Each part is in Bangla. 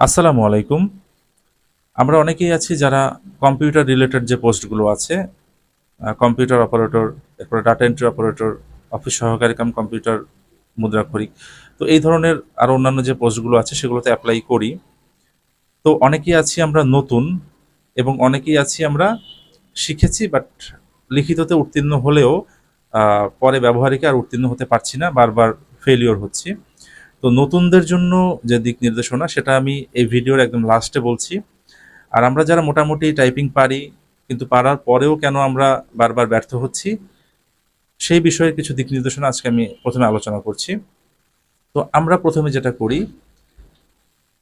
আসসালামু আলাইকুম। আমরা অনেকেই আছি যারা কম্পিউটার রিলেটেড যে পোস্টগুলো আছে কম্পিউটার অপারেটর এরপরে ডাটা এন্ট্রি অপারেটর অফিস সহকারী কাম কম্পিউটার মুদ্রাক্ষরিক তো এই ধরনের আরও অন্যান্য যে পোস্টগুলো আছে, সেগুলোতে অ্যাপ্লাই করি। তো অনেকেই আছি আমরা নতুন এবং অনেকেই আছি আমরা শিখেছি বাট লিখিততে উত্তীর্ণ হলেও পরে ব্যবহারিকে আর উত্তীর্ণ হতে পারছি না, বারবার ফেলিওর হচ্ছি। তো নতুনদের জন্য যে দিক নির্দেশনা, সেটা আমি এই ভিডিওর একদম লাস্টে বলছি। আর আমরা যারা মোটামুটি টাইপিং পারি, কিন্তু পারার পরেও কেন আমরা বারবার ব্যর্থ হচ্ছি, সেই বিষয়ে কিছু দিক নির্দেশনা আজকে আমি প্রথমে আলোচনা করছি। তো আমরা প্রথমে যেটা করি,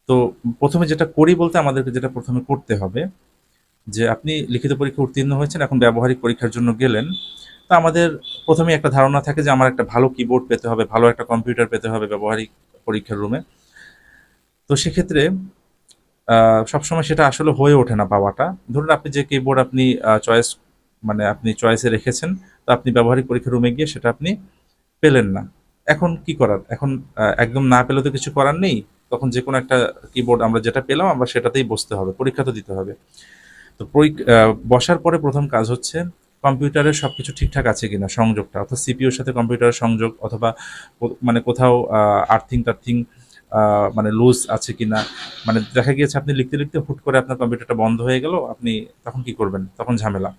তো প্রথমে যেটা করি বলতে আমাদেরকে যেটা প্রথমে করতে হবে, যে আপনি লিখিত পরীক্ষা উত্তীর্ণ হয়েছেন, এখন ব্যবহারিক পরীক্ষার জন্য গেলেন, তো আমাদের প্রথমে একটা ধারণা থাকে যে আমার একটা ভালো কিবোর্ড পেতে হবে, ভালো একটা কম্পিউটার পেতে হবে, ব্যবহারিক পরীক্ষার রুমে তো সেক্ষেত্রে সবসময় সেটা আসলে হয়ে ওঠে না পাওয়াটা। ধরুন আপনি যে কিবোর্ড আপনি চয়েস মানে আপনি চয়েসে রেখেছেন, তো আপনি ব্যবহারিক পরীক্ষার রুমে গিয়ে সেটা আপনি পেলেন না। এখন কি করার? এখন একদম না পেলে তো কিছু করার নেই। তখন যে কোনো একটা কিবোর্ড আমরা যেটা পেলাম, আমরা সেটাতেই বসতে হবে, পরীক্ষা তো দিতে হবে। তো বসার পরে প্রথম কাজ হচ্ছে কম্পিউটারের সব কিছু ঠিকঠাক আছে কিনা সংযোগটা? অর্থাৎ সিপিইউর সাথে কম্পিউটারের সংযোগ অথবা মানে কোথাও আর্থিং টার্থিং মানে লুজ আছে কিনা? মানে দেখা গিয়েছে আপনি লিখতে লিখতে হুট করে আপনার কম্পিউটারটা বন্ধ হয়ে গেল, আপনি তখন কি করবেন? তখন ঝামেলা।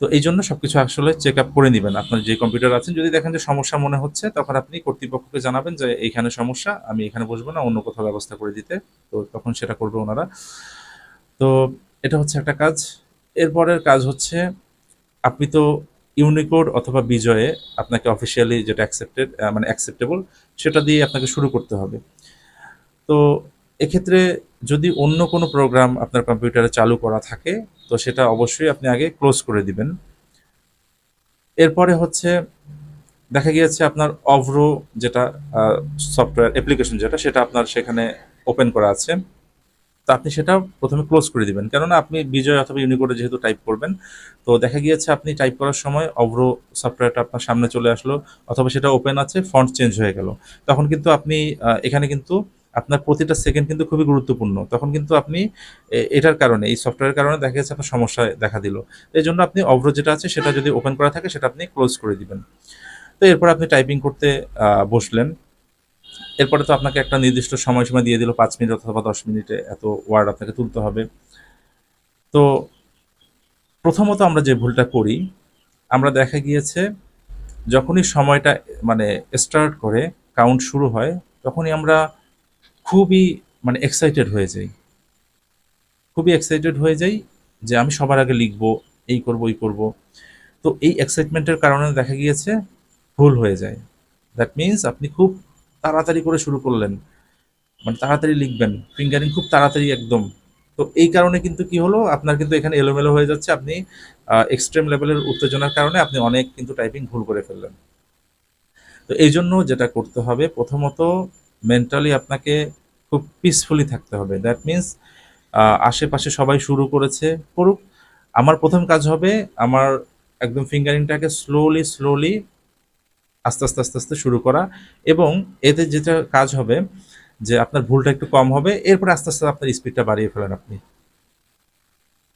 তো এই জন্য সবকিছু আসলে চেক আপ করে নেবেন। আপনার যে কম্পিউটার আছেন, যদি দেখেন যে সমস্যা মনে হচ্ছে, তখন আপনি কর্তৃপক্ষকে জানাবেন যে এইখানে সমস্যা, আমি এখানে বসবো না, অন্য কোথাও ব্যবস্থা করে দিতে। তো তখন সেটা করবে ওনারা। তো এটা হচ্ছে একটা কাজ। এরপরের কাজ হচ্ছে আপনি তো ইউনিকোড অথবা বিজয়ে আপনাকে অফিসিয়ালি যেটা অ্যাকসেপ্টেড মানে অ্যাকসেপ্টেবল সেটা দিয়ে আপনাকে শুরু করতে হবে। তো এক্ষেত্রে যদি অন্য কোনো প্রোগ্রাম আপনার কম্পিউটারে চালু করা থাকে, তো সেটা অবশ্যই আপনি আগে ক্লোজ করে দিবেন। এরপরে হচ্ছে, দেখা গিয়েছে আপনার অভ্রো যেটা সফটওয়্যার অ্যাপ্লিকেশন যেটা, সেটা আপনার সেখানে ওপেন করা আছে। তো আপনি সেটা প্রথমে ক্লোজ করে দিবেন। কেননা আপনি বিজয় অথবা ইউনিকোডে যেহেতু টাইপ করবেন, তো দেখা গিয়েছে আপনি টাইপ করার সময় অভ্র সফটওয়্যারটা আপনার সামনে চলে আসলো অথবা সেটা ওপেন আছে ফন্ট চেঞ্জ হয়ে গেল। তখন কিন্তু আপনি এখানে কিন্তু আপনার প্রতিটা সেকেন্ড কিন্তু খুবই গুরুত্বপূর্ণ। তখন কিন্তু আপনি এটার কারণে, এই সফটওয়্যারের কারণে দেখা গেছে আপনার সমস্যা দেখা দিল। এই জন্য আপনি অভ্র যেটা আছে সেটা যদি ওপেন করা থাকে সেটা আপনি ক্লোজ করে দিবেন। তো এরপর আপনি টাইপিং করতে বসলেন। এরপরে তো আপনাকে একটা নির্দিষ্ট সময়সীমা দিয়ে দিল, পাঁচ মিনিট অথবা দশ মিনিটে এত ওয়ার্ড আপনাকে তুলতে হবে। তো প্রথমত আমরা যে ভুলটা করি, আমরা দেখা গিয়েছে যখনই সময়টা মানে স্টার্ট করে কাউন্ট শুরু হয়, তখনই আমরা খুবই মানে এক্সাইটেড হয়ে যাই। খুবই এক্সাইটেড হয়ে যাই যে আমি সবার আগে লিখব, এই করব, ওই করব। তো এই এক্সাইটমেন্টের কারণে দেখা গিয়েছে ভুল হয়ে যায়। দ্যাট মিন্স আপনি খুব তাড়াতাড়ি করে শুরু করলেন। মানে তাড়াতাড়ি লিখবেন, ফিঙ্গারিং খুব তাড়াতাড়ি একদম। তো এই কারণে কিন্তু কি হলো, আপনার কিন্তু এখানে এলোমেলো হয়ে যাচ্ছে। আপনি এক্সট্রিম লেভেলের উত্তেজনার কারণে আপনি অনেক কিন্তু টাইপিং ভুল করে ফেললেন। তো এই জন্য যেটা করতে হবে, প্রথমত মেন্টালি আপনাকে খুব পিসফুলি থাকতে হবে। দ্যাট মিন্স আশেপাশে সবাই শুরু করেছে, করুক। আমার প্রথম কাজ হবে, আমার একদম ফিঙ্গারিংটাকে স্লোলি স্লোলি আস্তে আস্তে আস্তে আস্তে শুরু করা এবং এতে যেটা কাজ হবে যে আপনার ভুলটা একটু কম হবে, এরপর আস্তে আস্তে আপনার স্পিডটা বাড়িয়ে ফেলেন আপনি।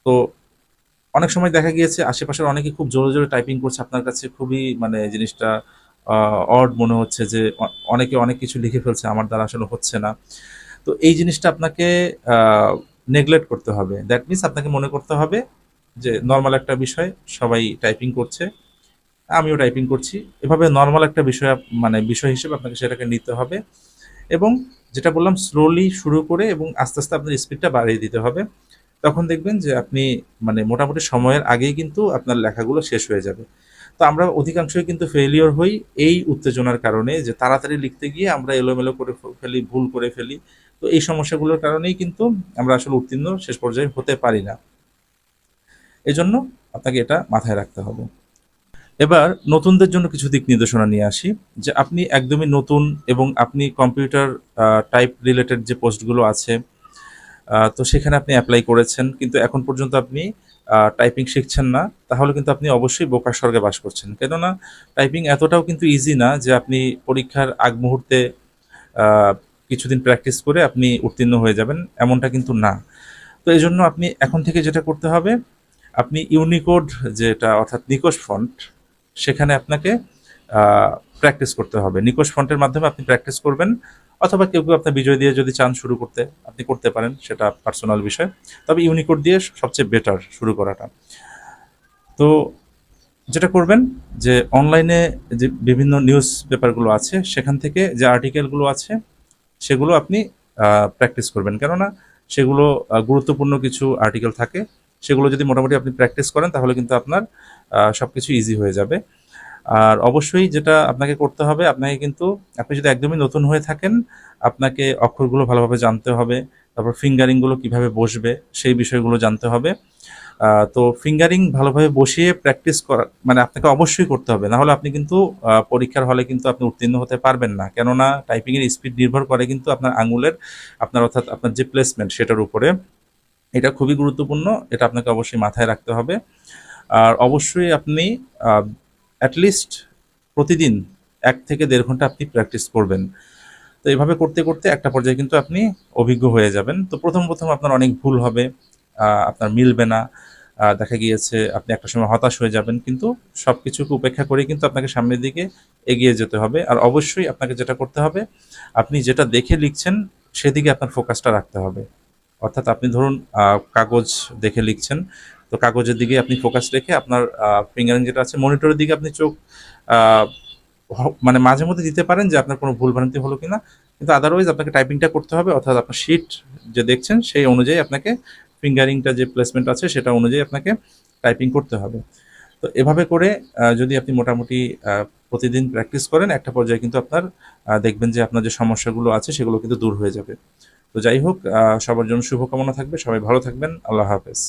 তো অনেক সময় দেখা গিয়েছে আশেপাশের অনেকে খুব জোরে জোরে টাইপিং করছে, আপনার কাছে খুবই মানে জিনিসটা অড মনে হচ্ছে যে অনেকে অনেক কিছু লিখে ফেলছে, আমার দ্বারা আসলে হচ্ছে না। তো এই জিনিসটা আপনাকে নেগলেক্ট করতে হবে। দ্যাট মিনস আপনাকে মনে করতে হবে যে নর্মাল একটা বিষয়, সবাই টাইপিং করছে। আমিও টাইপিং করছি। এভাবে নর্মাল একটা বিষয় মানে বিষয় হিসেবে আপনাকে সেটাকে নিতে হবে এবং যেটা বললাম স্লোলি শুরু করে এবং আস্তে আস্তে আপনার স্পিডটা বাড়িয়ে দিতে হবে। তখন দেখবেন যে আপনি মানে মোটামুটি সময়ের আগেই কিন্তু আপনার লেখাগুলো শেষ হয়ে যাবে। তো আমরা অধিকাংশই কিন্তু ফেলিওর হই এই উত্তেজনার কারণে যে তাড়াতাড়ি লিখতে গিয়ে আমরা এলোমেলো করে ফেলি, ভুল করে ফেলি। তো এই সমস্যাগুলোর কারণেই কিন্তু আমরা আসলে উত্তীর্ণ শেষ পর্যায়ে হতে পারি না। এজন্য আপনাকে এটা মাথায় রাখতে হবে। এবার নতুনদের জন্য কিছু দিক নির্দেশনা নিয়ে আসি, যে আপনি একদমই নতুন এবং আপনি কম্পিউটার টাইপ রিলেটেড যে পোস্টগুলো আছে তো সেখানে আপনি অ্যাপ্লাই করেছেন, কিন্তু এখন পর্যন্ত আপনি টাইপিং শিখছেন না, তাহলে কিন্তু আপনি অবশ্যই বোকার স্বর্গে বাস করছেন। কেননা টাইপিং এতটাও কিন্তু ইজি না যে আপনি পরীক্ষার আগ মুহূর্তে কিছুদিন প্র্যাকটিস করে আপনি উত্তীর্ণ হয়ে যাবেন, এমনটা কিন্তু না। তো এই জন্য আপনি এখন থেকে যেটা করতে হবে, আপনি ইউনিকোড যেটা, অর্থাৎ নিকোশ ফন্ট সেখানে আপনাকে প্র্যাকটিস করতে হবে। নিকোশ ফন্টের মাধ্যমে আপনি প্র্যাকটিস করবেন, অথবা কেউ কেউ আপনার বিজয় দিয়ে যদি চান শুরু করতে, আপনি করতে পারেন, সেটা পার্সোনাল বিষয়। তবে ইউনিকোড দিয়ে সবচেয়ে বেটার শুরু করাটা। তো যেটা করবেন, যে অনলাইনে যে বিভিন্ন নিউজ পেপারগুলো আছে, সেখান থেকে যে আর্টিকেলগুলো আছে, সেগুলো আপনি প্র্যাকটিস করবেন। কেননা সেগুলো গুরুত্বপূর্ণ কিছু আর্টিকেল থাকে। সেগুলো যদি মোটামুটি আপনি প্র্যাকটিস করেন, তাহলে কিন্তু আপনার সব কিছু ইজি হয়ে যাবে। আর অবশ্যই যেটা আপনাকে করতে হবে, আপনাকে কিন্তু, আপনি যদি একদমই নতুন হয়ে থাকেন, আপনাকে অক্ষরগুলো ভালোভাবে জানতে হবে, তারপর ফিঙ্গারিংগুলো কীভাবে বসবে, সেই বিষয়গুলো জানতে হবে। তো ফিঙ্গারিং ভালোভাবে বসিয়ে প্র্যাকটিস করা মানে আপনাকে অবশ্যই করতে হবে। না হলে আপনি কিন্তু পরীক্ষার হলে কিন্তু আপনি উত্তীর্ণ হতে পারবেন না। কেননা টাইপিংয়ের স্পিড নির্ভর করে কিন্তু আপনার আঙুলের, আপনার অর্থাৎ আপনার যে প্লেসমেন্ট সেটার উপরে। এটা খুবই গুরুত্বপূর্ণ, এটা আপনাকে অবশ্যই মাথায় রাখতে হবে। আর অবশ্যই আপনি অ্যাটলিস্ট প্রতিদিন এক থেকে দেড় ঘণ্টা আপনি প্র্যাকটিস করবেন। তো এভাবে করতে করতে একটা পর্যায়ে কিন্তু আপনি অভিজ্ঞ হয়ে যাবেন। তো প্রথম প্রথম আপনার অনেক ভুল হবে আপনার মিলবে না। দেখা গিয়েছে আপনি একটা সময় হতাশ হয়ে যাবেন, কিন্তু সব কিছুকে উপেক্ষা করে কিন্তু আপনাকে সামনের দিকে এগিয়ে যেতে হবে। আর অবশ্যই আপনাকে যেটা করতে হবে, আপনি যেটা দেখে লিখছেন সেদিকে আপনার ফোকাসটা রাখতে হবে। অর্থাৎ আপনি ধরুন কাগজ দেখে লিখছেন তো কাগজের দিকে আপনি ফোকাস রেখে আপনার ফিঙ্গারিং যেটা আছে মনিটরের দিকে আপনি চোখ মানে মাঝে মধ্যে দিতে পারেন যে আপনার কোনো ভুলভ্রান্তি হলো কিনা। কিন্তু আদারওয়াইজ আপনাকে টাইপিংটা করতে হবে, অর্থাৎ আপনার শিট যে দেখছেন, সেই অনুযায়ী আপনাকে ফিঙ্গারিংটা যে প্লেসমেন্ট আছে, সেটা অনুযায়ী আপনাকে টাইপিং করতে হবে। তো এভাবে করে যদি আপনি মোটামুটি প্রতিদিন প্র্যাকটিস করেন, একটা পর্যায়ে কিন্তু আপনার দেখবেন যে আপনার যে সমস্যাগুলো আছে, সেগুলো কিন্তু দূর হয়ে যাবে। তো যাই হোক সবার জন্য শুভকামনা থাকবে। সবাই ভালো থাকবেন। আল্লাহ হাফেজ।